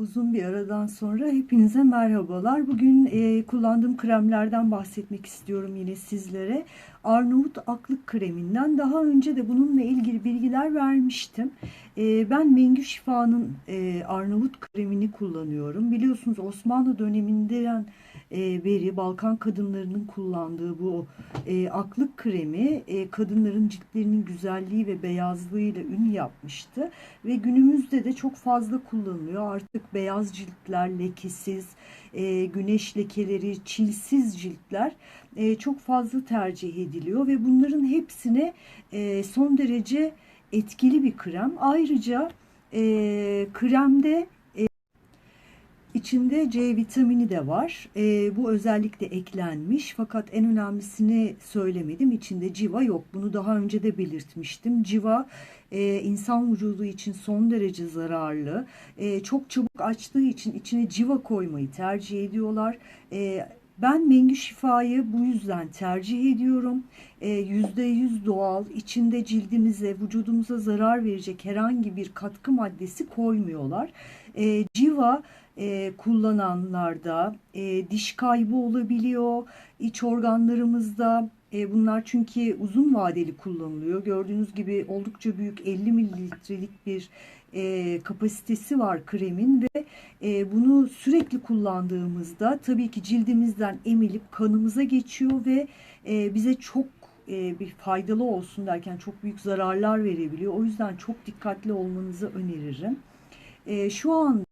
Uzun bir aradan sonra hepinize merhabalar. Bugün e, kullandığım kremlerden bahsetmek istiyorum yine sizlere. Arnavut aklık kreminden daha önce de bununla ilgili bilgiler vermiştim. E, ben Mengü Şifa'nın e, Arnavut kremini kullanıyorum. Biliyorsunuz Osmanlı döneminden e, beri Balkan kadınlarının kullandığı bu e, aklık kremi e, kadınların ciltlerinin güzelliği ve beyazlığıyla ün yapmıştı ve günümüzde de çok fazla kullanılıyor. Artık beyaz ciltler, lekesiz, e, güneş lekeleri, çilsiz ciltler e, çok fazla tercih ediliyor ve bunların hepsine e, son derece etkili bir krem. Ayrıca e, kremde İçinde C vitamini de var. E, bu özellikle eklenmiş. Fakat en önemlisini söylemedim. İçinde civa yok. Bunu daha önce de belirtmiştim. Civa e, insan vücudu için son derece zararlı. E, çok çabuk açtığı için içine civa koymayı tercih ediyorlar. E, ben Mengü Şifa'yı bu yüzden tercih ediyorum. %100 doğal, içinde cildimize, vücudumuza zarar verecek herhangi bir katkı maddesi koymuyorlar. E, civa e, kullananlarda e, diş kaybı olabiliyor, iç organlarımızda. E, bunlar çünkü uzun vadeli kullanılıyor. Gördüğünüz gibi oldukça büyük 50 mililitrelik bir e, kapasitesi var kremin ve e, bunu sürekli kullandığımızda tabii ki cildimizden emilip kanımıza geçiyor ve e, bize çok e, bir faydalı olsun derken çok büyük zararlar verebiliyor. O yüzden çok dikkatli olmanızı öneririm. E, şu an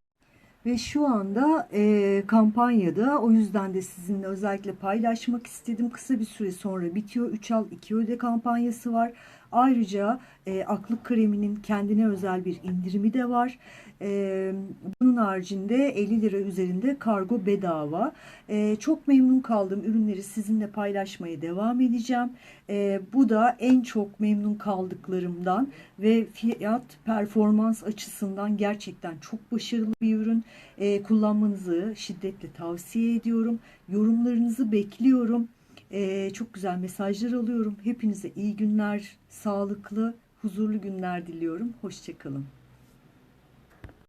ve şu anda e, kampanyada o yüzden de sizinle özellikle paylaşmak istedim. Kısa bir süre sonra bitiyor. 3 al 2 öde kampanyası var. Ayrıca e, aklık kreminin kendine özel bir indirimi de var. E, bunun haricinde 50 lira üzerinde kargo bedava. E, çok memnun kaldığım ürünleri sizinle paylaşmaya devam edeceğim. E, bu da en çok memnun kaldıklarımdan ve fiyat performans açısından gerçekten çok başarılı bir ürün. E, kullanmanızı şiddetle tavsiye ediyorum. Yorumlarınızı bekliyorum. Ee, çok güzel mesajlar alıyorum. Hepinize iyi günler, sağlıklı, huzurlu günler diliyorum. Hoşçakalın.